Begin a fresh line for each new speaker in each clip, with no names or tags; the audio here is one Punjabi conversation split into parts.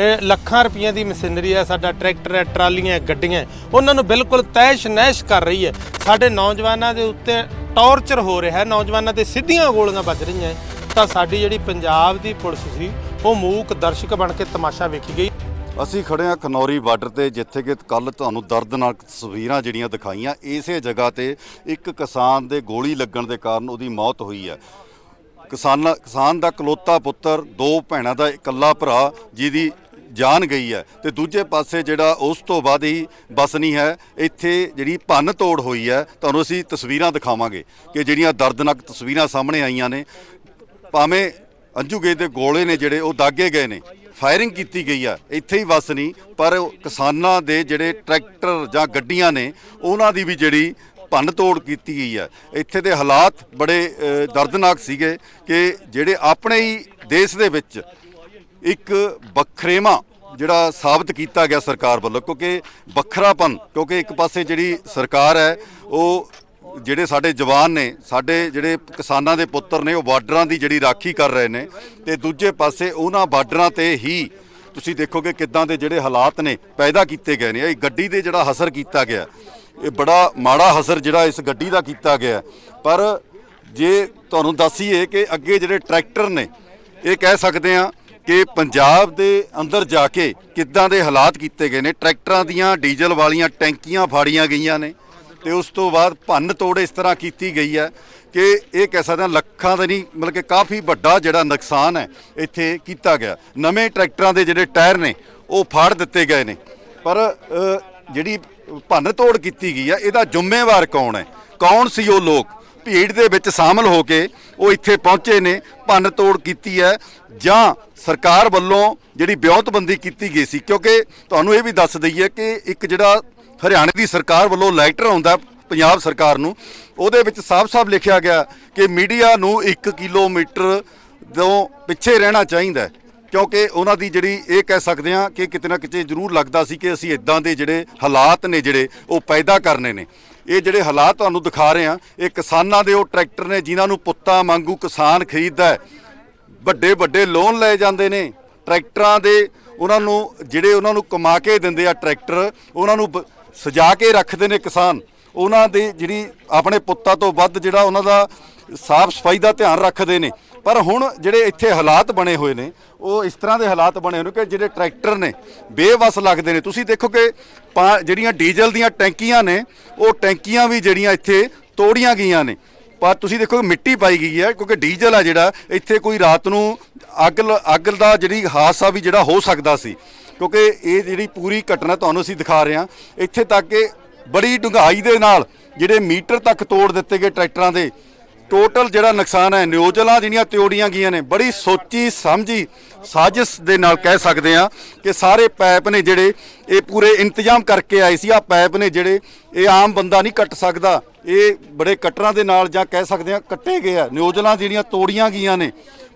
ਇਹ ਲੱਖਾਂ ਰੁਪਈਆਂ ਦੀ ਮਸ਼ੀਨਰੀ ਹੈ ਸਾਡਾ ਟਰੈਕਟਰ ਹੈ ਟਰਾਲੀਆਂ ਹੈ, ਗੱਡੀਆਂ ਹੈ, ਉਹਨਾਂ ਨੂੰ ਬਿਲਕੁਲ ਤੈਸ਼ ਨੈਸ਼ ਕਰ ਰਹੀ ਹੈ। ਸਾਡੇ ਨੌਜਵਾਨਾਂ ਦੇ ਉੱਤੇ ਟੌਰਚਰ ਹੋ ਰਿਹਾ ਹੈ ਨੌਜਵਾਨਾਂ ਤੇ ਸਿੱਧੀਆਂ ਗੋਲੀਆਂ ਵੱਜ ਰਹੀਆਂ ਹੈ। ਤਾਂ ਸਾਡੀ ਜਿਹੜੀ ਪੰਜਾਬ ਦੀ ਪੁਲਿਸ ਸੀ ਉਹ ਮੂਕ ਦਰਸ਼ਕ ਬਣ ਕੇ ਤਮਾਸ਼ਾ ਵੇਖੀ ਗਈ।
ਅਸੀਂ ਖੜੇ ਹਾਂ ਖਨੌਰੀ ਬਾਰਡਰ ਤੇ ਜਿੱਥੇ ਕਿ ਕੱਲ ਤੁਹਾਨੂੰ ਦਰਦਨਾਕ ਤਸਵੀਰਾਂ ਜਿਹੜੀਆਂ ਦਿਖਾਈਆਂ ਇਸੇ ਜਗ੍ਹਾ ਤੇ ਇੱਕ ਕਿਸਾਨ ਦੇ ਗੋਲੀ ਲੱਗਣ ਦੇ ਕਾਰਨ ਉਹਦੀ ਮੌਤ ਹੋਈ ਹੈ। ਕਿਸਾਨ ਕਿਸਾਨ ਦਾ ਇਕਲੌਤਾ ਪੁੱਤਰ ਦੋ ਭੈਣਾਂ ਦਾ ਇਕੱਲਾ ਭਰਾ ਜਿਹਦੀ ਜਾਨ ਗਈ ਹੈ ਤੇ ਦੂਜੇ ਪਾਸੇ ਜਿਹੜਾ ਉਸ ਤੋਂ ਬਾਅਦ ਹੀ ਬਸ ਨਹੀਂ ਹੈ, ਇੱਥੇ ਜਿਹੜੀ ਭੰਨ ਤੋੜ ਹੋਈ ਹੈ, ਤੁਹਾਨੂੰ ਅਸੀਂ ਤਸਵੀਰਾਂ ਦਿਖਾਵਾਂਗੇ ਕਿ ਜਿਹੜੀਆਂ ਦਰਦਨਾਕ ਤਸਵੀਰਾਂ ਸਾਹਮਣੇ ਆਈਆਂ ਨੇ। ਭਾਵੇਂ ਅੰਜੂਗੇ ਦੇ ਗੋਲੇ ਨੇ ਜਿਹੜੇ, ਉਹ ਦਾਗੇ ਗਏ ਨੇ, ਫਾਇਰਿੰਗ ਕੀਤੀ ਗਈ ਆ ਇੱਥੇ ਹੀ ਵਸ ਨਹੀਂ ਪਰ ਕਿਸਾਨਾਂ ਦੇ ਜਿਹੜੇ ਟਰੈਕਟਰ ਜਾਂ ਗੱਡੀਆਂ ਨੇ, ਉਹਨਾਂ ਦੀ ਵੀ ਜਿਹੜੀ ਭੰਨ ਤੋੜ ਕੀਤੀ ਗਈ ਹੈ। ਇੱਥੇ ਦੇ ਹਾਲਾਤ ਬੜੇ ਦਰਦਨਾਕ ਸੀਗੇ ਕਿ ਜਿਹੜੇ ਆਪਣੇ ਹੀ ਦੇਸ਼ ਦੇ ਵਿੱਚ ਇੱਕ ਵੱਖਰੇਵਾ ਜਿਹੜਾ ਸਾਬਤ ਕੀਤਾ ਗਿਆ ਸਰਕਾਰ ਵੱਲੋਂ, ਕਿਉਂਕਿ ਵੱਖਰਾਪਨ, ਕਿਉਂਕਿ ਇੱਕ ਪਾਸੇ ਜਿਹੜੀ ਸਰਕਾਰ ਹੈ, ਉਹ ਜਿਹੜੇ ਸਾਡੇ ਜਵਾਨ ਨੇ, ਸਾਡੇ ਜਿਹੜੇ ਕਿਸਾਨਾਂ ਦੇ ਪੁੱਤਰ ਨੇ, ਉਹ ਬਾਰਡਰਾਂ ਦੀ ਜਿਹੜੀ ਰਾਖੀ ਕਰ ਰਹੇ ਨੇ, ਤੇ ਦੂਜੇ ਪਾਸੇ ਉਹਨਾਂ ਬਾਰਡਰਾਂ ਤੇ ਹੀ ਤੁਸੀਂ ਦੇਖੋਗੇ ਕਿੱਦਾਂ ਦੇ ਜਿਹੜੇ ਹਾਲਾਤ ਨੇ, ਪੈਦਾ ਕੀਤੇ ਗਏ ਨੇ। ਇਹ ਗੱਡੀ ਦੇ ਜਿਹੜਾ ਹਸਰ ਕੀਤਾ ਗਿਆ, ਇਹ ਬੜਾ ਮਾੜਾ ਹਸਰ ਜਿਹੜਾ ਇਸ ਗੱਡੀ ਦਾ ਕੀਤਾ ਗਿਆ। ਪਰ ਜੇ ਤੁਹਾਨੂੰ ਦੱਸੀਏ ਕਿ ਅੱਗੇ ਜਿਹੜੇ ਟਰੈਕਟਰ ਨੇ, ਇਹ ਕਹਿ ਸਕਦੇ ਆ ਕਿ ਪੰਜਾਬ ਦੇ ਅੰਦਰ ਜਾ ਕੇ ਕਿੱਦਾਂ ਦੇ ਹਾਲਾਤ ਕੀਤੇ ਗਏ ਨੇ? ਟਰੈਕਟਰਾਂ ਦੀਆਂ, ਡੀਜ਼ਲ ਵਾਲੀਆਂ ਟੈਂਕੀਆਂ ਫਾੜੀਆਂ ਗਈਆਂ ਨੇ ਤੇ ਉਸ ਤੋਂ ਬਾਅਦ ਭੰਨ ਤੋੜ ਇਸ ਤਰ੍ਹਾਂ ਕੀਤੀ ਗਈ ਹੈ ਕਿ ਇਹ ਕਹਿ ਸਕਦੇ ਹਾਂ ਲੱਖਾਂ ਦਾ ਨਹੀਂ, ਮਤਲਬ ਕਿ ਕਾਫੀ ਵੱਡਾ ਜਿਹੜਾ ਨੁਕਸਾਨ ਹੈ, ਇੱਥੇ ਕੀਤਾ ਗਿਆ। ਨਵੇਂ ਟਰੈਕਟਰਾਂ ਦੇ ਜਿਹੜੇ ਟਾਇਰ ਨੇ, ਉਹ ਫਾੜ ਦਿੱਤੇ ਗਏ ਨੇ। ਪਰ ਜਿਹੜੀ ਭੰਨ ਤੋੜ ਕੀਤੀ ਗਈ ਹੈ, ਇਹਦਾ ਜ਼ਿੰਮੇਵਾਰ ਕੌਣ ਹੈ? ਕੌਣ ਸੀ ਉਹ ਲੋਕ? ਭੀੜ ਦੇ ਵਿੱਚ ਸ਼ਾਮਲ ਹੋ ਕੇ ਉਹ ਇੱਥੇ ਪਹੁੰਚੇ ਨੇ, ਭੰਨ ਤੋੜ ਕੀਤੀ ਹੈ ਜਾਂ ਸਰਕਾਰ ਵੱਲੋਂ ਜਿਹੜੀ ਵਿਉਂਤਬੰਦੀ ਕੀਤੀ ਗਈ ਸੀ, ਕਿਉਂਕਿ ਤੁਹਾਨੂੰ ਇਹ ਵੀ ਦੱਸ ਦਈਏ ਕਿ ਇੱਕ ਜਿਹੜਾ ਹਰਿਆਣੇ ਦੀ ਸਰਕਾਰ ਵੱਲੋਂ ਲੈਟਰ ਆਉਂਦਾ ਪੰਜਾਬ ਸਰਕਾਰ ਨੂੰ, ਉਹਦੇ ਵਿੱਚ ਸਾਫ਼-ਸਾਫ਼ ਲਿਖਿਆ ਗਿਆ ਕਿ ਮੀਡੀਆ ਨੂੰ 1 ਕਿਲੋਮੀਟਰ ਤੋਂ ਪਿੱਛੇ ਰਹਿਣਾ ਚਾਹੀਦਾ ਕਿਉਂਕਿ ਉਹਨਾਂ ਦੀ ਜਿਹੜੀ ਇਹ ਕਹਿ ਸਕਦੇ ਆ ਕਿ ਕਿਤੇ ਨਾ ਕਿਤੇ ਜ਼ਰੂਰ ਲੱਗਦਾ ਸੀ ਕਿ ਅਸੀਂ ਇਦਾਂ ਦੇ ਜਿਹੜੇ ਹਾਲਾਤ ਨੇ ਜਿਹੜੇ ਉਹ ਪੈਦਾ ਕਰਨੇ ਨੇ। ਇਹ ਜਿਹੜੇ ਹਾਲਾਤ ਤੁਹਾਨੂੰ ਦਿਖਾ ਰਹੇ ਆ ਇਹ ਕਿਸਾਨਾਂ ਦੇ ਉਹ ਟਰੈਕਟਰ ਨੇ ਜਿਨ੍ਹਾਂ ਨੂੰ ਪੁੱਤਾਂ ਵਾਂਗੂ ਕਿਸਾਨ ਖਰੀਦਦਾ ਵੱਡੇ ਵੱਡੇ ਲੋਨ ਲਏ ਜਾਂਦੇ ਨੇ। ਟਰੈਕਟਰਾਂ ਦੇ ਉਹਨਾਂ ਨੂੰ ਜਿਹੜੇ ਉਹਨਾਂ ਨੂੰ ਕਮਾ ਕੇ ਦਿੰਦੇ ਆ ਟਰੈਕਟਰ, ਉਹਨਾਂ ਨੂੰ ਬ- ਸਜਾ ਕੇ ਰੱਖਦੇ ਨੇ ਕਿਸਾਨ। ਉਹਨਾਂ ਦੇ ਜਿਹੜੀ ਆਪਣੇ ਪੁੱਤਾਂ ਤੋਂ ਵੱਧ ਜਿਹੜਾ ਉਹਨਾਂ ਦਾ ਸਾਫ਼ ਸਫ਼ਾਈ ਦਾ ਧਿਆਨ ਰੱਖਦੇ ਨੇ। ਪਰ ਹੁਣ ਜਿਹੜੇ ਇੱਥੇ ਹਾਲਾਤ ਬਣੇ ਹੋਏ ਨੇ, ਉਹ ਇਸ ਤਰ੍ਹਾਂ ਦੇ ਹਾਲਾਤ ਬਣੇ ਹੋਏ ਨੇ ਕਿ ਜਿਹੜੇ ਟਰੈਕਟਰ ਨੇ, ਬੇਵਸ ਲੱਗਦੇ ਨੇ। ਤੁਸੀਂ ਦੇਖੋ ਕਿ ਪਾ- ਜਿਹੜੀਆਂ ਡੀਜ਼ਲ ਦੀਆਂ ਟੈਂਕੀਆਂ ਨੇ, ਉਹ ਟੈਂਕੀਆਂ ਵੀ ਜਿਹੜੀਆਂ ਇੱਥੇ ਤੋੜੀਆਂ ਗਈਆਂ ਨੇ। ਪਰ ਤੁਸੀਂ ਦੇਖੋ ਕਿ ਮਿੱਟੀ ਪਾਈ ਗਈ ਹੈ, ਕਿਉਂਕਿ ਡੀਜ਼ਲ ਆ ਜਿਹੜਾ, ਇੱਥੇ ਕੋਈ ਰਾਤ ਨੂੰ ਅੱਗ ਲ- ਅੱਗ ਦਾ ਜਿਹੜੀ ਹਾਦਸਾ ਵੀ ਜਿਹੜਾ ਹੋ ਸਕਦਾ ਸੀ। ਕਿਉਂਕਿ ਇਹ ਜਿਹੜੀ ਪੂਰੀ ਘਟਨਾ ਤੁਹਾਨੂੰ ਅਸੀਂ ਦਿਖਾ ਰਹੇ ਹਾਂ, ਇੱਥੇ ਤੱਕ ਕਿ ਬੜੀ ਡੂੰਘਾਈ ਦੇ ਨਾਲ ਜਿਹੜੇ ਮੀਟਰ ਤੱਕ ਤੋੜ ਦਿੱਤੇ ਗਏ ਟਰੈਕਟਰਾਂ ਦੇ ਟੋਟਲ ਜਿਹੜਾ ਨੁਕਸਾਨ ਹੈ, ਨਿਊਜ਼ਲਾਂ ਜਿਹੜੀਆਂ ਤਿਓੜੀਆਂ ਗਈਆਂ ਨੇ, ਬੜੀ ਸੋਚੀ ਸਮਝੀ ਸਾਜ਼ਿਸ਼ ਦੇ ਨਾਲ ਕਹਿ ਸਕਦੇ ਆ ਕਿ ਸਾਰੇ ਪੈਪ ਨੇ ਜਿਹੜੇ ਇਹ ਪੂਰੇ ਇੰਤਜ਼ਾਮ ਕਰਕੇ ਆਏ ਸੀ ਆ ਪੈਪ ਨੇ ਜਿਹੜੇ ਇਹ ਆਮ ਬੰਦਾ ਨਹੀਂ ਕੱਟ ਸਕਦਾ। ਇਹ ਬੜੇ ਕਟਰਾਂ ਦੇ ਨਾਲ ਜਾਂ ਕਹਿ ਸਕਦੇ ਆ ਕੱਟੇ ਗਏ ਆ। ਨਿਊਜ਼ਲਾਂ ਜਿਹੜੀਆਂ ਤੋੜੀਆਂ ਗਈਆਂ ਨੇ,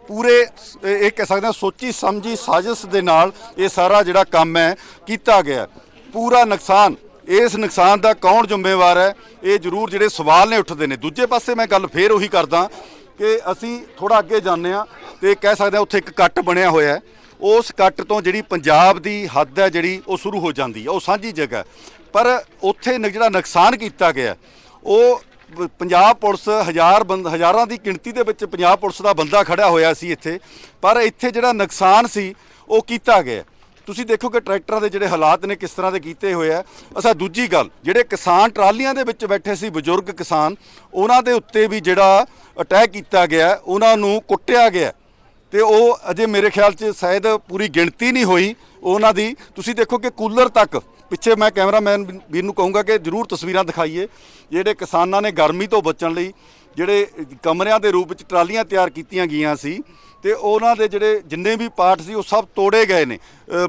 ਪੂਰੇ ਇਹ ਇਹ ਕਹਿ ਸਕਦੇ ਆ ਸੋਚੀ ਸਮਝੀ ਸਾਜ਼ਿਸ਼ ਦੇ ਨਾਲ ਇਹ ਸਾਰਾ ਜਿਹੜਾ ਕੰਮ ਹੈ ਕੀਤਾ ਗਿਆ। ਪੂਰਾ ਨੁਕਸਾਨ ਇਸ ਨੁਕਸਾਨ ਦਾ ਕੌਣ ਜ਼ਿੰਮੇਵਾਰ ਹੈ? ਇਹ ਜ਼ਰੂਰ ਜਿਹੜੇ ਸਵਾਲ ਨੇ ਉੱਠਦੇ ਨੇ। ਦੂਜੇ ਪਾਸੇ ਮੈਂ ਗੱਲ ਫੇਰ ਉਹੀ ਕਰਦਾ ਕਿ ਅਸੀਂ ਥੋੜਾ ਅੱਗੇ ਜਾਂਦੇ ਆ ਤੇ ਕਹਿ ਸਕਦੇ ਆ ਉੱਥੇ ਇੱਕ ਕੱਟ ਬਣਿਆ ਹੋਇਆ ਹੈ। ਉਸ ਕੱਟ ਤੋਂ ਜਿਹੜੀ ਪੰਜਾਬ ਦੀ ਹੱਦ ਹੈ, ਜਿਹੜੀ ਉਹ ਸ਼ੁਰੂ ਹੋ ਜਾਂਦੀ ਹੈ। ਉਹ ਸਾਂਝੀ ਜਗ੍ਹਾ ਪਰ ਉੱਥੇ ਜਿਹੜਾ ਨੁਕਸਾਨ ਕੀਤਾ ਗਿਆ ਉਹ ਪੰਜਾਬ ਪੁਲਿਸ ਹਜ਼ਾਰ ਬੰਦ ਹਜ਼ਾਰਾਂ ਦੀ ਗਿਣਤੀ ਦੇ ਵਿੱਚ ਪੰਜਾਬ ਪੁਲਿਸ ਦਾ ਬੰਦਾ ਖੜਾ ਹੋਇਆ ਸੀ ਇੱਥੇ। ਪਰ ਇੱਥੇ ਜਿਹੜਾ ਨੁਕਸਾਨ ਸੀ, ਉਹ ਕੀਤਾ ਗਿਆ ਤੁਸੀਂ ਦੇਖੋ ਕਿ ਟਰੈਕਟਰਾਂ ਦੇ ਜਿਹੜੇ ਹਾਲਾਤ ਨੇ ਕਿਸ ਤਰ੍ਹਾਂ ਦੇ ਕੀਤੇ ਹੋਏ ਆ। ਅਸਾਂ ਦੂਜੀ ਗੱਲ, ਜਿਹੜੇ ਕਿਸਾਨ ਟਰਾਲੀਆਂ ਦੇ ਵਿੱਚ ਬੈਠੇ ਸੀ, ਬਜ਼ੁਰਗ ਕਿਸਾਨ, ਉਹਨਾਂ ਦੇ ਉੱਤੇ ਵੀ ਜਿਹੜਾ ਅਟੈਕ ਕੀਤਾ ਗਿਆ, ਉਹਨਾਂ ਨੂੰ ਕੁੱਟਿਆ ਗਿਆ। ਤੇ ਉਹ ਅਜੇ ਮੇਰੇ ਖਿਆਲ 'ਚ ਸ਼ਾਇਦ ਪੂਰੀ ਗਿਣਤੀ ਨਹੀਂ ਹੋਈ ਉਹਨਾਂ ਦੀ। ਤੁਸੀਂ ਦੇਖੋ ਕਿ ਕੂਲਰ ਤੱਕ, ਪਿੱਛੇ ਮੈਂ ਕੈਮਰਾਮੈਨ ਵੀਰ ਨੂੰ ਕਹੂੰਗਾ ਕਿ ਜਰੂਰ ਤਸਵੀਰਾਂ ਦਿਖਾਈਏ, ਜਿਹੜੇ ਕਿਸਾਨਾਂ ਨੇ ਗਰਮੀ ਤੋਂ ਬਚਣ ਲਈ, ਜਿਹੜੇ ਕਮਰਿਆਂ ਦੇ ਰੂਪ ਵਿੱਚ ਟਰਾਲੀਆਂ ਤਿਆਰ ਕੀਤੀਆਂ ਗਈਆਂ ਸੀ ਤੇ ਉਹਨਾਂ ਦੇ ਜਿਹੜੇ ਜਿੰਨੇ ਵੀ ਪਾਰਟ ਸੀ ਉਹ ਸਭ ਤੋੜੇ ਗਏ ਨੇ।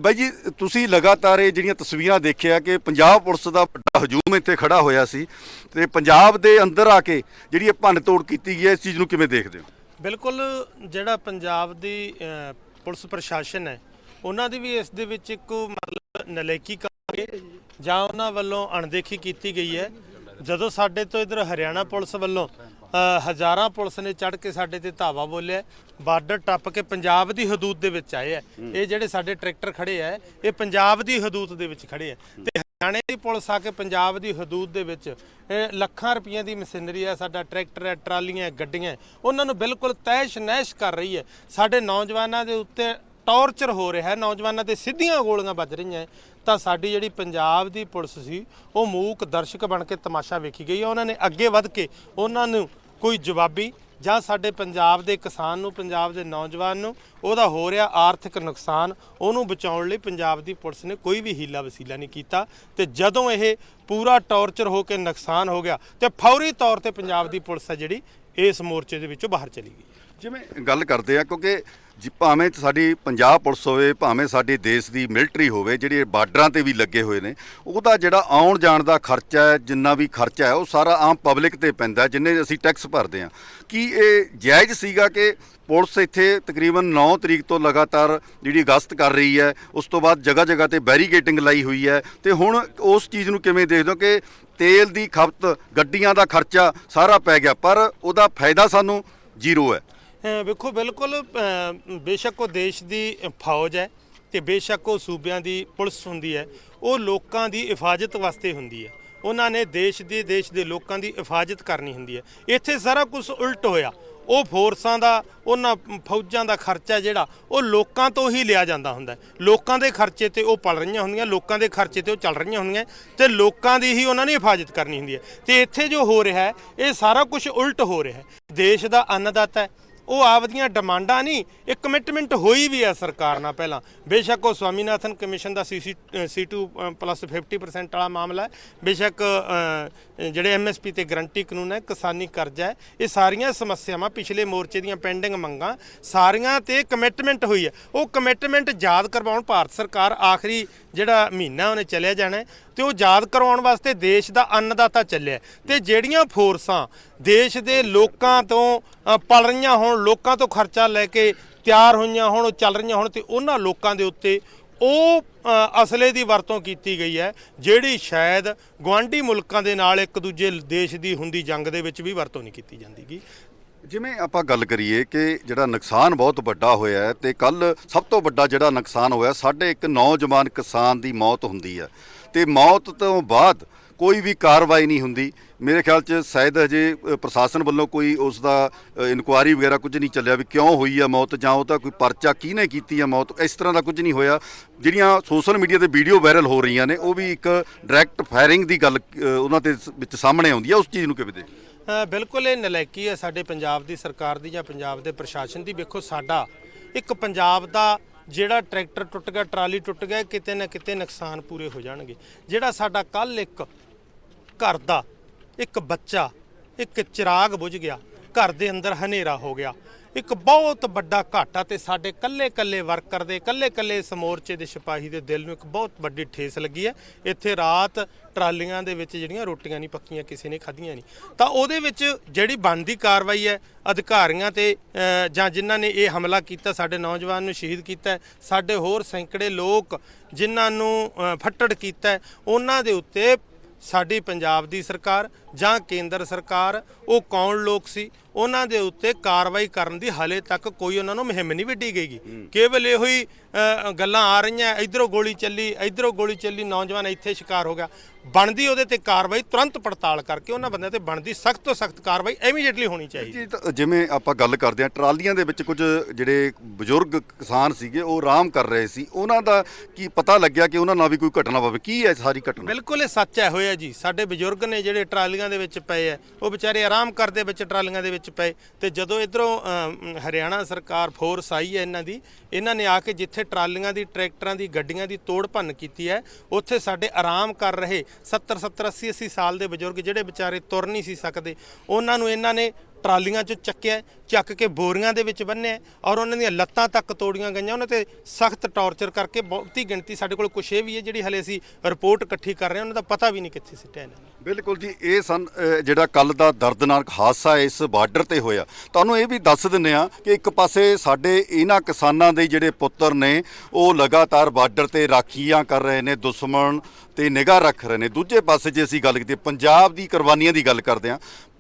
ਬਾਈ ਜੀ, ਤੁਸੀਂ ਲਗਾਤਾਰ ਇਹ ਜਿਹੜੀਆਂ ਤਸਵੀਰਾਂ ਦੇਖਿਆ ਕਿ ਪੰਜਾਬ ਪੁਲਿਸ ਦਾ ਵੱਡਾ ਹਜੂਮ ਇੱਥੇ ਖੜਾ ਹੋਇਆ ਸੀ ਤੇ ਪੰਜਾਬ ਦੇ ਅੰਦਰ ਆ ਕੇ ਜਿਹੜੀ ਇਹ ਭੰਨ ਤੋੜ ਕੀਤੀ ਗਈ ਹੈ, ਇਸ ਚੀਜ਼ ਨੂੰ ਕਿਵੇਂ ਦੇਖਦੇ ਹੋ?
ਬਿਲਕੁਲ, ਜਿਹੜਾ ਪੰਜਾਬ ਦੀ ਪੁਲਿਸ ਪ੍ਰਸ਼ਾਸਨ ਹੈ, ਉਹਨਾਂ ਦੀ ਵੀ ਇਸ ਦੇ ਵਿੱਚ ਇੱਕ ਮਤਲਬ ਨਲੇਕੀ ਕਰਕੇ ਜਾਂ ਉਹਨਾਂ ਵੱਲੋਂ ਅਣਦੇਖੀ ਕੀਤੀ ਗਈ ਹੈ। ਜਦੋਂ ਸਾਡੇ ਤੋਂ ਇਧਰ ਹਰਿਆਣਾ ਪੁਲਿਸ ਵੱਲੋਂ ਹਜ਼ਾਰਾਂ ਪੁਲਿਸ ਨੇ ਚੜ ਕੇ ਸਾਡੇ ਤੇ ਧਾਵਾ ਬੋਲਿਆ ਬਾਰਡਰ ਟੱਪ ਕੇ ਪੰਜਾਬ ਦੀ ਹਦੂਦ ਦੇ ਵਿੱਚ ਆਏ ਆ ਇਹ ਜਿਹੜੇ ਸਾਡੇ ਟਰੈਕਟਰ ਖੜੇ ਆ ਇਹ ਪੰਜਾਬ ਦੀ ਹਦੂਦ ਦੇ ਵਿੱਚ ਖੜੇ ਆ ਤੇ ਹਰਿਆਣੇ ਦੀ ਪੁਲਿਸ ਆ ਕੇ ਪੰਜਾਬ ਦੀ ਹਦੂਦ ਦੇ ਵਿੱਚ ਲੱਖਾਂ ਰੁਪਈਆਂ ਦੀ ਮਸ਼ੀਨਰੀ ਹੈ ਸਾਡਾ ਟਰੈਕਟਰ ਹੈ ਟਰਾਲੀਆਂ ਗੱਡੀਆਂ ਉਹਨਾਂ ਨੂੰ ਬਿਲਕੁਲ ਤੈਸ਼ ਨੈਸ਼ ਕਰ ਰਹੀ ਹੈ। ਸਾਡੇ ਨੌਜਵਾਨਾਂ ਦੇ ਉੱਤੇ ਟੌਰਚਰ ਹੋ ਰਿਹਾ ਹੈ। ਨੌਜਵਾਨਾਂ ਤੇ ਸਿੱਧੀਆਂ ਗੋਲੀਆਂ ਵੱਜ ਰਹੀਆਂ। ਤਾਂ ਸਾਡੀ ਜਿਹੜੀ ਪੰਜਾਬ ਦੀ ਪੁਲਿਸ ਸੀ ਉਹ ਮੂਕ ਦਰਸ਼ਕ ਬਣ ਕੇ ਤਮਾਸ਼ਾ ਵੇਖੀ ਗਈ ਉਹਨਾਂ ਨੇ ਅੱਗੇ ਵੱਧ ਕੇ ਉਹਨਾਂ ਨੂੰ ਕੋਈ ਜਵਾਬੀ ਜਾਂ ਸਾਡੇ ਪੰਜਾਬ ਦੇ ਕਿਸਾਨ ਨੂੰ, ਪੰਜਾਬ ਦੇ ਨੌਜਵਾਨ ਨੂੰ ਉਹਦਾ ਹੋ ਰਿਹਾ ਆਰਥਿਕ ਨੁਕਸਾਨ, ਉਹਨੂੰ ਬਚਾਉਣ ਲਈ ਪੰਜਾਬ ਦੀ ਪੁਲਿਸ ਨੇ ਕੋਈ ਵੀ ਹੀਲਾ ਵਸੀਲਾ ਨਹੀਂ ਕੀਤਾ ਤੇ ਜਦੋਂ ਇਹ ਪੂਰਾ ਟੌਰਚਰ ਹੋ ਕੇ ਨੁਕਸਾਨ ਹੋ ਗਿਆ ਤੇ ਫੌਰੀ ਤੌਰ ਤੇ ਪੰਜਾਬ ਦੀ ਪੁਲਿਸ ਹੈ ਜਿਹੜੀ, ਇਸ ਮੋਰਚੇ ਦੇ ਵਿੱਚੋਂ ਬਾਹਰ ਚਲੀ ਗਈ।
ਜਿਵੇਂ ਗੱਲ ਕਰਦੇ ਆ, ਕਿਉਂਕਿ ਜੀ, ਭਾਵੇਂ ਸਾਡੀ ਪੰਜਾਬ ਪੁਲਿਸ ਹੋਵੇ, ਭਾਵੇਂ ਸਾਡੇ ਦੇਸ਼ ਦੀ ਮਿਲਟਰੀ ਹੋਵੇ, ਜਿਹੜੇ ਬਾਰਡਰਾਂ ਤੇ ਵੀ ਲੱਗੇ ਹੋਏ ਨੇ, ਉਹਦਾ ਜਿਹੜਾ ਆਉਣ ਜਾਣ ਦਾ ਖਰਚਾ ਹੈ, ਜਿੰਨਾ ਵੀ ਖਰਚਾ ਹੈ, ਉਹ ਸਾਰਾ ਆਮ ਪਬਲਿਕ ਤੇ ਪੈਂਦਾ ਜਿੰਨੇ ਅਸੀਂ ਟੈਕਸ ਭਰਦੇ ਹਾਂ। ਕੀ ਇਹ ਜਾਇਜ਼ ਸੀਗਾ ਕਿ ਪੁਲਿਸ ਇੱਥੇ ਤਕਰੀਬਨ 9 ਤਰੀਕ ਤੋਂ ਲਗਾਤਾਰ ਜਿਹੜੀ ਗਸ਼ਤ ਕਰ ਰਹੀ ਹੈ, ਉਸ ਤੋਂ ਬਾਅਦ ਜਗ੍ਹਾ ਜਗ੍ਹਾ ਤੇ ਬੈਰੀਕੇਟਿੰਗ ਲਾਈ ਹੋਈ ਹੈ, ਤੇ ਹੁਣ ਉਸ ਚੀਜ਼ ਨੂੰ ਕਿਵੇਂ ਦੇਖਦੇ ਹੋ ਕਿ ਤੇਲ ਦੀ ਖਪਤ, ਗੱਡੀਆਂ ਦਾ ਖਰਚਾ ਸਾਰਾ ਪੈ ਗਿਆ, ਪਰ ਉਹਦਾ ਫਾਇਦਾ ਸਾਨੂੰ ਜ਼ੀਰੋ ਹੈ।
ਵੇਖੋ, ਬਿਲਕੁਲ ਬੇਸ਼ੱਕ ਉਹ ਦੇਸ਼ ਦੀ ਫੌਜ ਹੈ ਤੇ ਬੇਸ਼ੱਕ ਉਹ ਸੂਬਿਆਂ ਦੀ ਪੁਲਿਸ ਹੁੰਦੀ ਹੈ, ਉਹ ਲੋਕਾਂ ਦੀ ਹਿਫਾਜ਼ਤ ਵਾਸਤੇ ਹੁੰਦੀ ਹੈ। ਉਹਨਾਂ ਨੇ ਦੇਸ਼ ਦੇ ਦੇਸ਼ ਦੇ ਲੋਕਾਂ ਦੀ ਹਿਫਾਜ਼ਤ ਕਰਨੀ ਹੁੰਦੀ ਹੈ। ਇੱਥੇ ਸਾਰਾ ਕੁਝ ਉਲਟ ਹੋਇਆ। ਉਹ ਫੋਰਸਾਂ ਦਾ, ਉਹਨਾਂ ਫੌਜਾਂ ਦਾ ਖਰਚਾ ਜਿਹੜਾ, ਉਹ ਲੋਕਾਂ ਤੋਂ ਹੀ ਲਿਆ ਜਾਂਦਾ ਹੁੰਦਾ ਲੋਕਾਂ ਦੇ ਖਰਚੇ ਤੇ ਉਹ ਪਲ ਰਹੀਆਂ ਹੁੰਦੀਆਂ, ਲੋਕਾਂ ਦੇ ਖਰਚੇ ਤੇ ਉਹ ਚੱਲ ਰਹੀਆਂ ਹੁੰਦੀਆਂ ਤੇ ਲੋਕਾਂ ਦੀ ਹੀ ਉਹਨਾਂ ਨੇ ਹਿਫਾਜ਼ਤ ਕਰਨੀ ਹੁੰਦੀ ਹੈ। ਤੇ ਇੱਥੇ ਜੋ ਹੋ ਰਿਹਾ ਹੈ, ਇਹ ਸਾਰਾ ਕੁਝ ਉਲਟ ਹੋ ਰਿਹਾ ਹੈ। ਦੇਸ਼ ਦਾ ਅੰਨਦਾਤਾ ਹੈ ਉਹ ਆਪਦੀਆਂ ਡਿਮਾਂਡਾਂ ਨਹੀਂ ਇਹ ਕਮਿਟਮੈਂਟ ਹੋਈ ਵੀ ਹੈ ਸਰਕਾਰ ਨਾਲ ਪਹਿਲਾਂ। ਬੇਸ਼ੱਕ ਉਹ ਸਵਾਮੀਨਾਥਨ ਕਮਿਸ਼ਨ ਦਾ ਸੀਸੀ C2 ਪਲੱਸ 50% ਵਾਲਾ ਮਾਮਲਾ ਹੈ। ਬੇਸ਼ੱਕ ਅ, ਜਿਹੜੇ ਐਮਐਸਪੀ ਤੇ ਗਰੰਟੀ ਕਾਨੂੰਨ ਹੈ ਕਿਸਾਨੀ ਕਰਜ਼ਾ ਹੈ ਇਹ ਸਾਰੀਆਂ ਸਮੱਸਿਆਵਾਂ ਪਿਛਲੇ ਮੋਰਚੇ ਦੀਆਂ ਪੈਂਡਿੰਗ ਮੰਗਾਂ ਸਾਰੀਆਂ ਤੇ ਕਮਿਟਮੈਂਟ ਹੋਈ ਹੈ। ਉਹ ਕਮਿਟਮੈਂਟ ਯਾਦ ਕਰਵਾਉਣ ਭਾਰਤ ਸਰਕਾਰ ਆਖਰੀ ਜਿਹੜਾ ਮਹੀਨਾ ਉਹਨੇ ਚੱਲਿਆ ਜਾਣਾ ਹੈ, ਤੇ ਉਹ ਯਾਦ ਕਰਵਾਉਣ ਵਾਸਤੇ ਦੇਸ਼ ਦਾ ਅੰਨਦਾਤਾ ਚੱਲਿਆ ਹੈ। ਤੇ ਜਿਹੜੀਆਂ ਫੋਰਸਾਂ ਦੇਸ਼ ਦੇ ਲੋਕਾਂ ਤੋਂ ਪਲ ਰਹੀਆਂ ਹੋਣ ਲੋਕਾਂ ਤੋਂ ਖਰਚਾ ਲੈ ਕੇ ਤਿਆਰ ਹੋਈਆਂ ਹੋਣ, ਉਹ ਚੱਲ ਰਹੀਆਂ ਹੋਣ ਤੇ ਉਹਨਾਂ ਲੋਕਾਂ ਦੇ ਉੱਤੇ ਉਹ ਅਸਲੇ ਦੀ ਵਰਤੋਂ ਕੀਤੀ ਗਈ ਹੈ, ਜਿਹੜੀ ਸ਼ਾਇਦ ਗਵਾਂਢੀ ਮੁਲਕਾਂ ਦੇ ਨਾਲ ਇੱਕ ਦੂਜੇ ਦੇਸ਼ ਦੀ ਹੁੰਦੀ ਜੰਗ ਦੇ ਵਿੱਚ ਵੀ ਵਰਤੋਂ ਨਹੀਂ ਕੀਤੀ ਜਾਂਦੀਗੀ।
ਜਿਵੇਂ ਆਪਾਂ ਗੱਲ ਕਰੀਏ ਕਿ ਜਿਹੜਾ ਨੁਕਸਾਨ ਬਹੁਤ ਵੱਡਾ ਹੋਇਆ ਹੈ ਤੇ ਕੱਲ ਸਭ ਤੋਂ ਵੱਡਾ ਜਿਹੜਾ ਨੁਕਸਾਨ ਹੋਇਆ ਸਾਡੇ ਇੱਕ ਨੌਜਵਾਨ ਕਿਸਾਨ ਦੀ ਮੌਤ ਹੁੰਦੀ ਹੈ। ਤੇ ਮੌਤ ਤੋਂ ਬਾਅਦ ਕੋਈ ਵੀ ਕਾਰਵਾਈ ਨਹੀਂ ਹੁੰਦੀ। ਮੇਰੇ ਖਿਆਲ 'ਚ ਸ਼ਾਇਦ ਹਜੇ ਪ੍ਰਸ਼ਾਸਨ ਵੱਲੋਂ ਕੋਈ ਉਸ ਦਾ ਇਨਕੁਆਇਰੀ ਵਗੈਰਾ ਕੁਝ ਨਹੀਂ ਚੱਲਿਆ ਵੀ ਕਿਉਂ ਹੋਈ ਆ ਮੌਤ ਜਾਂ ਉਹ ਤਾਂ ਕੋਈ ਪਰਚਾ ਕਿਹਨੇ ਕੀਤੀ ਆ ਮੌਤ, ਇਸ ਤਰ੍ਹਾਂ ਦਾ ਕੁਝ ਨਹੀਂ ਹੋਇਆ। ਜਿਹੜੀਆਂ ਸੋਸ਼ਲ ਮੀਡੀਆ ਤੇ ਵੀਡੀਓ ਵਾਇਰਲ ਹੋ ਰਹੀਆਂ ਨੇ, ਉਹ ਵੀ ਇੱਕ ਡਾਇਰੈਕਟ ਫਾਇਰਿੰਗ ਦੀ ਗੱਲ ਉਹਨਾਂ ਦੇ ਵਿੱਚ ਸਾਹਮਣੇ ਆਉਂਦੀ ਆ। ਉਸ ਚੀਜ਼ ਨੂੰ ਕਿਵੇਂ
ਦੇ ਬਿਲਕੁਲ ਇਹ ਨਲਾਇਕੀ ਹੈ ਸਾਡੇ ਪੰਜਾਬ ਦੀ ਸਰਕਾਰ ਦੀ ਜਾਂ ਪੰਜਾਬ ਦੇ ਪ੍ਰਸ਼ਾਸਨ ਦੀ। ਵੇਖੋ ਸਾਡਾ ਇੱਕ ਪੰਜਾਬ ਦਾ ਜਿਹੜਾ ਟਰੈਕਟਰ ਟੁੱਟ ਗਿਆ, ਟਰਾਲੀ ਟੁੱਟ ਗਿਆ ਕਿਤੇ ਨਾ ਕਿਤੇ ਨੁਕਸਾਨ ਪੂਰੇ ਹੋ ਜਾਣਗੇ। ਜਿਹੜਾ ਸਾਡਾ ਕੱਲ ਇੱਕ ਘਰ ਦਾ ਇੱਕ ਬੱਚਾ ਇੱਕ ਚਿਰਾਗ ਬੁਝ ਗਿਆ ਘਰ ਦੇ ਅੰਦਰ ਹਨੇਰਾ ਹੋ ਗਿਆ। ਇੱਕ ਬਹੁਤ ਵੱਡਾ ਘਾਟਾ ਤੇ ਸਾਡੇ ਕੱਲੇ ਕੱਲੇ ਵਰਕਰ ਦੇ ਕੱਲੇ ਕੱਲੇ ਇਸ ਮੋਰਚੇ ਦੇ ਸਿਪਾਹੀ ਦੇ ਦਿਲ ਨੂੰ ਇੱਕ ਬਹੁਤ ਵੱਡੀ ਠੇਸ ਲੱਗੀ ਹੈ। ਇੱਥੇ ਰਾਤ ਟਰਾਲੀਆਂ ਦੇ ਵਿੱਚ ਜਿਹੜੀਆਂ ਰੋਟੀਆਂ ਨਹੀਂ ਪੱਕੀਆਂ ਕਿਸੇ ਨੇ ਖਾਧੀਆਂ ਨਹੀਂ। ਤਾਂ ਉਹਦੇ ਵਿੱਚ ਜਿਹੜੀ ਬਣਦੀ ਕਾਰਵਾਈ ਹੈ ਅਧਿਕਾਰੀਆਂ ਤੇ ਅ, ਜਾਂ ਜਿਨ੍ਹਾਂ ਨੇ ਇਹ ਹਮਲਾ ਕੀਤਾ ਸਾਡੇ ਨੌਜਵਾਨ ਨੂੰ ਸ਼ਹੀਦ ਕੀਤਾ ਹੈ, ਸਾਡੇ ਹੋਰ ਸੈਂਕੜੇ ਲੋਕ ਜਿਨ੍ਹਾਂ ਨੂੰ ਅ, ਫੱਟੜ ਕੀਤਾ ਹੈ, ਉਹਨਾਂ ਦੇ ਉੱਤੇ ਸਾਡੀ ਪੰਜਾਬ ਦੀ ਸਰਕਾਰ ਜਾਂ ਕੇਂਦਰ ਸਰਕਾਰ ਉਹ ਕੌਣ ਲੋਕ ਸੀ ਉਹਨਾਂ ਦੇ ਉੱਤੇ ਕਾਰਵਾਈ ਕਰਨ ਦੀ ਹਾਲੇ ਤੱਕ ਕੋਈ ਉਹਨਾਂ ਨੂੰ ਮੁਹਿੰਮ ਨਹੀਂ ਵਿੱਢੀ ਗਈਗੀ। ਕੇਵਲ ਇਹੋ ਹੀ ਗੱਲਾਂ ਆ ਰਹੀਆਂ ਇਧਰੋਂ ਗੋਲੀ ਚੱਲੀ ਇਧਰੋਂ ਗੋਲੀ ਚੱਲੀ ਨੌਜਵਾਨ ਇੱਥੇ ਸ਼ਿਕਾਰ ਹੋ ਗਿਆ। ਬਣਦੀ ਉਹਦੇ ਤੇ ਕਾਰਵਾਈ ਤੁਰੰਤ ਪੜਤਾਲ ਕਰਕੇ ਉਹਨਾਂ ਬੰਦਿਆਂ ਤੇ ਬਣਦੀ ਸਖਤ ਤੋਂ ਸਖਤ ਕਾਰਵਾਈ ਇਮੀਡੀਏਟਲੀ ਹੋਣੀ ਚਾਹੀਦੀ।
ਜੀ ਤਾਂ ਜਿਵੇਂ ਆਪਾਂ ਗੱਲ ਕਰਦੇ ਹਾਂ ਟਰਾਲੀਆਂ ਦੇ ਵਿੱਚ ਕੁਝ ਜਿਹੜੇ ਬਜ਼ੁਰਗ ਕਿਸਾਨ ਸੀਗੇ ਉਹ ਆਰਾਮ ਕਰ ਰਹੇ ਸੀ। ਉਹਨਾਂ ਦਾ ਕੀ ਪਤਾ ਲੱਗਿਆ ਕਿ ਉਹਨਾਂ ਨਾਲ ਵੀ ਕੋਈ ਘਟਨਾ ਹੋਵੇ ਕੀ ਹੈ ਸਾਰੀ ਘਟਨਾ?
ਬਿਲਕੁਲ ਇਹ ਸੱਚ ਹੈ ਹੋਇਆ ਜੀ। ਸਾਡੇ ਬਜ਼ੁਰਗ ਨੇ ਜਿਹੜੇ ਟਰਾਲੀਆਂ ਦੇ ਵਿੱਚ ਪਏ ਆ ਉਹ ਵਿਚਾਰੇ ਆਰਾਮ ਕਰਦੇ ਵਿੱਚ ਟਰਾਲੀਆਂ ਦੇ ਵਿੱਚ ਪਏ। ਤੇ ਜਦੋਂ ਇਧਰੋਂ ਹਰਿਆਣਾ ਸਰਕਾਰ ਫੋਰਸ ਆਈ ਹੈ ਇਹਨਾਂ ਦੀ ਇਹਨਾਂ ਨੇ ਆ ਕੇ ਜਿੱਥੇ ਟਰਾਲੀਆਂ ਦੀ ਟਰੈਕਟਰਾਂ ਦੀ ਗੱਡੀਆਂ ਦੀ ਤੋੜ ਭੰਨ ਕੀਤੀ ਹੈ ਉੱਥੇ ਸਾਡੇ ਆਰਾਮ ਕਰ ਰਹੇ। 70 70 80 80 ਸਾਲ ਦੇ ਬਜ਼ੁਰਗ ਜਿਹੜੇ ਵਿਚਾਰੇ ਤੁਰ ਨਹੀਂ ਸੀ ਸਕਦੇ, ਉਹਨਾਂ ਨੂੰ ਇਹਨਾਂ ਨੇ ਟਰਾਲੀਆਂ 'ਚ ਚੱਕਿਆ, ਚੱਕ ਕੇ ਬੋਰੀਆਂ ਦੇ ਵਿੱਚ ਬੰਨਿਆ ਔਰ ਉਹਨਾਂ ਦੀਆਂ ਲੱਤਾਂ ਤੱਕ ਤੋੜੀਆਂ ਗਈਆਂ। ਉਹਨਾਂ ਤੇ ਸਖਤ ਟੌਰਚਰ ਕਰਕੇ ਬਹੁਤੀ ਗਿਣਤੀ ਸਾਡੇ ਕੋਲ ਕੁਛ ਇਹ ਵੀ ਹੈ ਜਿਹੜੀ ਹਲੇ ਅਸੀਂ ਰਿਪੋਰਟ ਇਕੱਠੀ ਕਰ ਰਹੇ ਹਾਂ। ਉਹਨਾਂ ਦਾ ਪਤਾ ਵੀ ਨਹੀਂ ਕਿੱਥੇ ਸਿੱਟਿਆ ਇਹਨਾਂ ਨੇ।
ਬਿਲਕੁਲ ਜੀ, ਇਹ ਸਨ ਜਿਹੜਾ ਕੱਲ ਦਾ ਦਰਦਨਾਕ ਹਾਦਸਾ ਇਸ ਬਾਰਡਰ ਤੇ ਹੋਇਆ। ਤੁਹਾਨੂੰ ਇਹ ਵੀ ਦੱਸ ਦਿੰਨੇ ਆ ਕਿ ਇੱਕ ਪਾਸੇ ਸਾਡੇ ਇਹਨਾਂ ਕਿਸਾਨਾਂ ਦੇ ਜਿਹੜੇ ਪੁੱਤਰ ਨੇ, ਉਹ ਲਗਾਤਾਰ ਬਾਰਡਰ ਤੇ ਰਾਖੀਆਂ ਕਰ ਰਹੇ ਨੇ, ਦੁਸ਼ਮਣ ਤੇ ਨਿਗਾਹ ਰੱਖ ਰਹੇ ਨੇ। ਦੂਜੇ ਪਾਸੇ ਜੇ ਅਸੀਂ ਗੱਲ ਕੀਤੀ, ਪੰਜਾਬ ਦੀ ਕੁਰਬਾਨੀਆਂ ਦੀ ਗੱਲ ਕਰਦੇ ਆ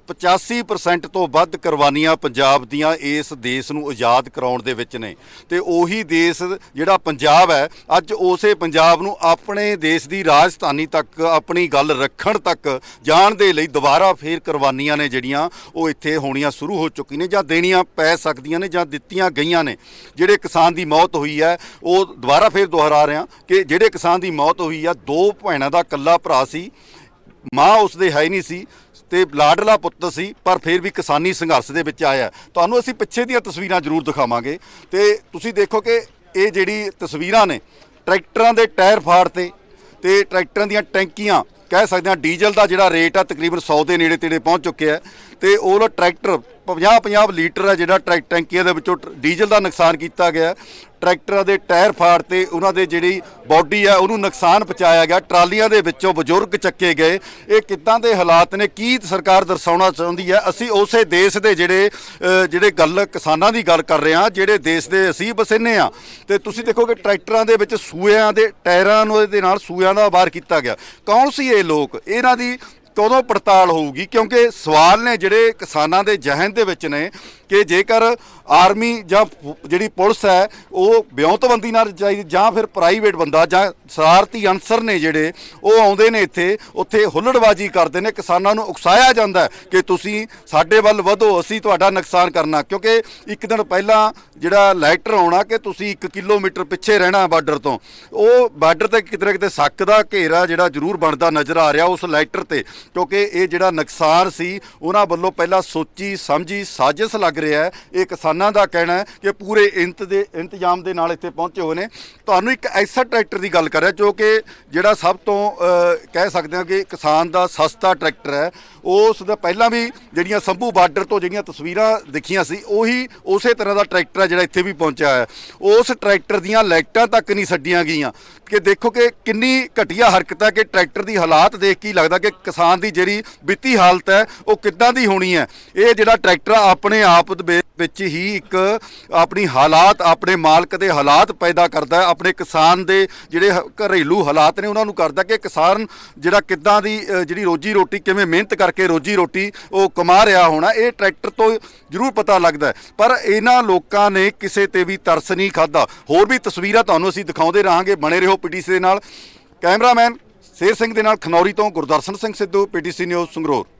85% ਤੋਂ ਵੱਧ ਕੁਰਬਾਨੀਆਂ ਪੰਜਾਬ ਦੀਆਂ ਇਸ ਦੇਸ਼ ਨੂੰ ਆਜ਼ਾਦ ਕਰਾਉਣ ਦੇ ਵਿੱਚ ਨੇ। ਤੇ ਉਹੀ ਦੇਸ਼ ਜਿਹੜਾ ਪੰਜਾਬ ਹੈ, ਅੱਜ ਉਸੇ ਪੰਜਾਬ ਨੂੰ ਆਪਣੇ ਦੇਸ਼ ਦੀ ਰਾਜਧਾਨੀ ਤੱਕ, ਆਪਣੀ ਗੱਲ ਰੱਖਣ ਤੱਕ ਜਾਣ ਦੇ ਲਈ ਦੁਬਾਰਾ ਫੇਰ ਕੁਰਬਾਨੀਆਂ ਨੇ ਜਿਹੜੀਆਂ ਉਹ ਇੱਥੇ ਹੋਣੀਆਂ ਸ਼ੁਰੂ ਹੋ ਚੁੱਕੀ ਨੇ ਜਾਂ ਦੇਣੀਆਂ ਪੈ ਸਕਦੀਆਂ ਨੇ ਜਾਂ ਦਿੱਤੀਆਂ ਗਈਆਂ ਨੇ। ਜਿਹੜੇ ਕਿਸਾਨ ਦੀ ਮੌਤ ਹੋਈ ਹੈ, ਉਹ ਦੁਬਾਰਾ ਫੇਰ ਦੁਹਰਾ ਰਿਹਾ ਕਿ ਜਿਹੜੇ ਕਿਸਾਨ ਦੀ ਮੌਤ ਹੋਈ ਆ, ਦੋ ਭੈਣਾਂ ਦਾ ਇਕੱਲਾ ਭਰਾ ਸੀ, ਮਾਂ ਉਸਦੇ ਹੈ ਹੀ ਨਹੀਂ ਸੀ ਤੇ ਲਾਡਲਾ ਪੁੱਤ ਸੀ, ਪਰ ਫਿਰ ਵੀ ਕਿਸਾਨੀ ਸੰਘਰਸ਼ ਦੇ ਵਿੱਚ ਆਇਆ। ਤੁਹਾਨੂੰ ਅਸੀਂ ਪਿੱਛੇ ਦੀਆਂ ਤਸਵੀਰਾਂ ਜ਼ਰੂਰ ਦਿਖਾਵਾਂਗੇ। ਤੇ ਤੁਸੀਂ ਦੇਖੋ ਕਿ ਇਹ ਜਿਹੜੀ ਤਸਵੀਰਾਂ ਨੇ, ਟਰੈਕਟਰਾਂ ਦੇ ਟਾਇਰ ਫਾੜ ਤੇ ਤੇ ਟਰੈਕਟਰਾਂ ਦੀਆਂ ਟੈਂਕੀਆਂ, ਕਹਿ ਸਕਦੇ ਹਾਂ ਡੀਜ਼ਲ ਦਾ ਜਿਹੜਾ ਰੇਟ ਆ ਤਕਰੀਬਨ 100 ਦੇ ਨੇੜੇ ਤੇੜੇ ਪਹੁੰਚ ਚੁੱਕਿਆ ਹੈ। ਤੇ ਉਹ ਟਰੈਕਟਰ 50 50 ਲੀਟਰ ਹੈ ਜਿਹੜਾ ਟਰੈਕ ਟੈਂਕੀਆਂ ਦੇ ਵਿੱਚੋਂ ਟ- ਡੀਜ਼ਲ ਦਾ ਨੁਕਸਾਨ ਕੀਤਾ ਗਿਆ। ਟਰੈਕਟਰਾਂ ਦੇ ਟਾਇਰ ਫਾੜ ਤੇ ਉਹਨਾਂ ਦੇ ਜਿਹੜੀ ਬਾਡੀ ਆ ਉਹਨੂੰ ਨੁਕਸਾਨ ਪਹੁੰਚਾਇਆ ਗਿਆ। ਟਰਾਲੀਆਂ ਦੇ ਵਿੱਚੋਂ ਬਜ਼ੁਰਗ ਚੱਕੇ ਗਏ। ਇਹ ਕਿੱਦਾਂ ਦੇ ਹਾਲਾਤ ਨੇ? ਕੀ ਸਰਕਾਰ ਦਰਸਾਉਣਾ ਚਾਹੁੰਦੀ ਹੈ? ਅਸੀਂ ਉਸੇ ਦੇਸ਼ ਦੇ ਜਿਹੜੇ ਜਿਹੜੇ ਗੱਲ, ਕਿਸਾਨਾਂ ਦੀ ਗੱਲ ਕਰ ਰਹੇ ਹਾਂ, ਜਿਹੜੇ ਦੇਸ਼ ਦੇ ਅਸੀਂ ਵਸਿੰਨੇ ਆ ਤੇ ਤੁਸੀਂ ਦੇਖੋ ਕਿ ਟਰੈਕਟਰਾਂ ਦੇ ਵਿੱਚ ਸੂਇਆਂ ਦੇ, ਟਾਇਰਾਂ ਨੂੰ ਦੇ ਨਾਲ ਸੂਇਆਂ ਦਾ ਵਾਰ ਕੀਤਾ ਗਿਆ। ਕੌਣ ਸੀ ਇਹ ਲੋਕ? ਇਹਨਾਂ ਦੀ ਕਦੋਂ ਪੜਤਾਲ ਹੋਊਗੀ? ਕਿਉਂਕਿ ਸਵਾਲ ਨੇ ਜਿਹੜੇ ਕਿਸਾਨਾਂ ਦੇ ਜਹਨ ਦੇ ਵਿੱਚ ਨੇ ਕਿ ਜੇਕਰ ਆਰਮੀ ਜਾਂ ਜਿਹੜੀ ਪੁਲਿਸ ਹੈ, ਉਹ ਵਿਉਂਤਬੰਦੀ ਨਾਲ ਚਾਹੀਦੀ ਜਾਂ ਫਿਰ ਪ੍ਰਾਈਵੇਟ ਬੰਦਾ ਜਾਂ ਸ਼ਰਾਰਤੀ ਅਨਸਰ ਨੇ ਜਿਹੜੇ, ਉਹ ਆਉਂਦੇ ਨੇ ਇੱਥੇ, ਉੱਥੇ ਹੁੱਲੜਬਾਜੀ ਕਰਦੇ ਨੇ, ਕਿਸਾਨਾਂ ਨੂੰ ਉਕਸਾਇਆ ਜਾਂਦਾ ਕਿ ਤੁਸੀਂ ਸਾਡੇ ਵੱਲ ਵਧੋ, ਅਸੀਂ ਤੁਹਾਡਾ ਨੁਕਸਾਨ ਕਰਨਾ। ਕਿਉਂਕਿ ਇੱਕ ਦਿਨ ਪਹਿਲਾਂ ਜਿਹੜਾ ਲੈਟਰ ਆਉਣਾ ਕਿ ਤੁਸੀਂ 1 ਕਿਲੋਮੀਟਰ ਪਿੱਛੇ ਰਹਿਣਾ ਬਾਰਡਰ ਤੋਂ, ਉਹ ਬਾਰਡਰ ਤੇ ਕਿਤੇ ਨਾ ਕਿਤੇ ਸੱਕ ਦਾ ਘੇਰਾ ਜਿਹੜਾ ਜ਼ਰੂਰ ਬਣਦਾ ਨਜ਼ਰ ਆ ਰਿਹਾ ਉਸ ਲੈਟਰ ਤੇ। ਕਿਉਂਕਿ ਇਹ ਜਿਹੜਾ ਨੁਕਸਾਨ ਸੀ, ਉਹਨਾਂ ਵੱਲੋਂ ਪਹਿਲਾਂ ਸੋਚੀ, ਸਮਝੀ, ਸਾਜ਼ਿਸ਼ ਲੱਗ ਰਿਹਾ ਹੈ। ਇਹ ਕਿਸਾਨਾਂ ਦਾ ਕਹਿਣਾ ਹੈ ਕਿ ਪੂਰੇ ਇੰਤ ਦੇ, ਇੰਤਜ਼ਾਮ ਦੇ ਨਾਲ ਇੱਥੇ ਪਹੁੰਚੇ ਹੋਏ ਨੇ। ਤੁਹਾਨੂੰ ਇੱਕ ਐਸਾ ਟਰੈਕਟਰ ਦੀ ਗੱਲ ਕਰ ਰਿਹਾ, ਜੋ ਕਿ ਜਿਹੜਾ ਸਭ ਤੋਂ ਕਹਿ ਸਕਦੇ ਹਾਂ ਕਿ ਕਿਸਾਨ ਦਾ ਸਸਤਾ ਟਰੈਕਟਰ ਹੈ। ਉਸ ਦਾ ਪਹਿਲਾਂ ਵੀ ਜਿਹੜੀਆਂ ਸੰਭੂ ਬਾਰਡਰ ਤੋਂ ਜਿਹੜੀਆਂ ਤਸਵੀਰਾਂ ਦਿਖੀਆਂ ਸੀ, ਉਹੀ ਉਸੇ ਤਰ੍ਹਾਂ ਦਾ ਟਰੈਕਟਰ ਹੈ ਜਿਹੜਾ ਇੱਥੇ ਵੀ ਪਹੁੰਚਿਆ ਹੈ। ਉਸ ਟਰੈਕਟਰ ਦੀਆਂ ਲਾਈਟਾਂ ਤੱਕ ਨਹੀਂ ਛੱਡੀਆਂ ਗਈਆਂ। ਕਿ ਦੇਖੋ ਕਿ ਕਿੰਨੀ ਘਟੀਆ ਹਰਕਤ ਹੈ ਕਿ ਟਰੈਕਟਰ ਦੀ ਹਾਲਾਤ ਦੇਖ ਕੇ ਲੱਗਦਾ ਕਿ ਕਿਸਾਨ ਦੀ ਜਿਹੜੀ ਵਿੱਤੀ ਹਾਲਤ ਹੈ, ਉਹ ਕਿੱਦਾਂ ਦੀ ਹੋਣੀ ਹੈ? ਇਹ ਜਿਹੜਾ ਟਰੈਕਟਰ ਆਪਣੇ ਆਪ ਦੇ ਵਿੱਚ- ਹੀ ਇੱਕ ਆਪਣੀ ਹਾਲਾਤ, ਆਪਣੇ ਮਾਲਕ ਦੇ ਹਾਲਾਤ ਪੈਦਾ ਕਰਦਾ ਆਪਣੇ ਕਿਸਾਨ ਦੇ ਜਿਹੜੇ ਘਰੇਲੂ ਹਾਲਾਤ ਨੇ, ਉਹਨਾਂ ਨੂੰ ਕਰਦਾ ਕਿ ਕਿਸਾਨ ਜਿਹੜਾ ਕਿੱਦਾਂ ਦੀ ਜਿਹੜੀ ਰੋਜੀ ਰੋਟੀ ਕਿਵੇਂ ਮਿਹਨਤ ਕਰਕੇ ਰੋਜੀ ਰੋਟੀ ਉਹ ਕਮਾ ਰਿਹਾ ਹੋਣਾ, ਇਹ ਟਰੈਕਟਰ ਤੋਂ ਜ਼ਰੂਰ ਪਤਾ ਲੱਗਦਾ ਪਰ ਇਹਨਾਂ ਲੋਕਾਂ ਨੇ ਕਿਸੇ ਤੇ ਵੀ ਤਰਸ ਨਹੀਂ ਖਾਦਾ ਹੋਰ ਵੀ ਤਸਵੀਰਾਂ ਤੁਹਾਨੂੰ ਅਸੀਂ ਦਿਖਾਉਂਦੇ ਰਹਾਂਗੇ। ਬਣੇ ਰਹੋ ਪੀਟੀਸੀ ਦੇ ਨਾਲ। ਕੈਮਰਾਮੈਨ ਸ਼ੇਰ ਸਿੰਘ ਦੇ ਨਾਲ ਖਨੌਰੀ ਤੋਂ ਗੁਰਦਰਸ਼ਨ ਸਿੰਘ ਸਿੱਧੂ ਪੀਟੀਸੀ ਨਿਊਜ਼ ਸੰਗਰੂਰ।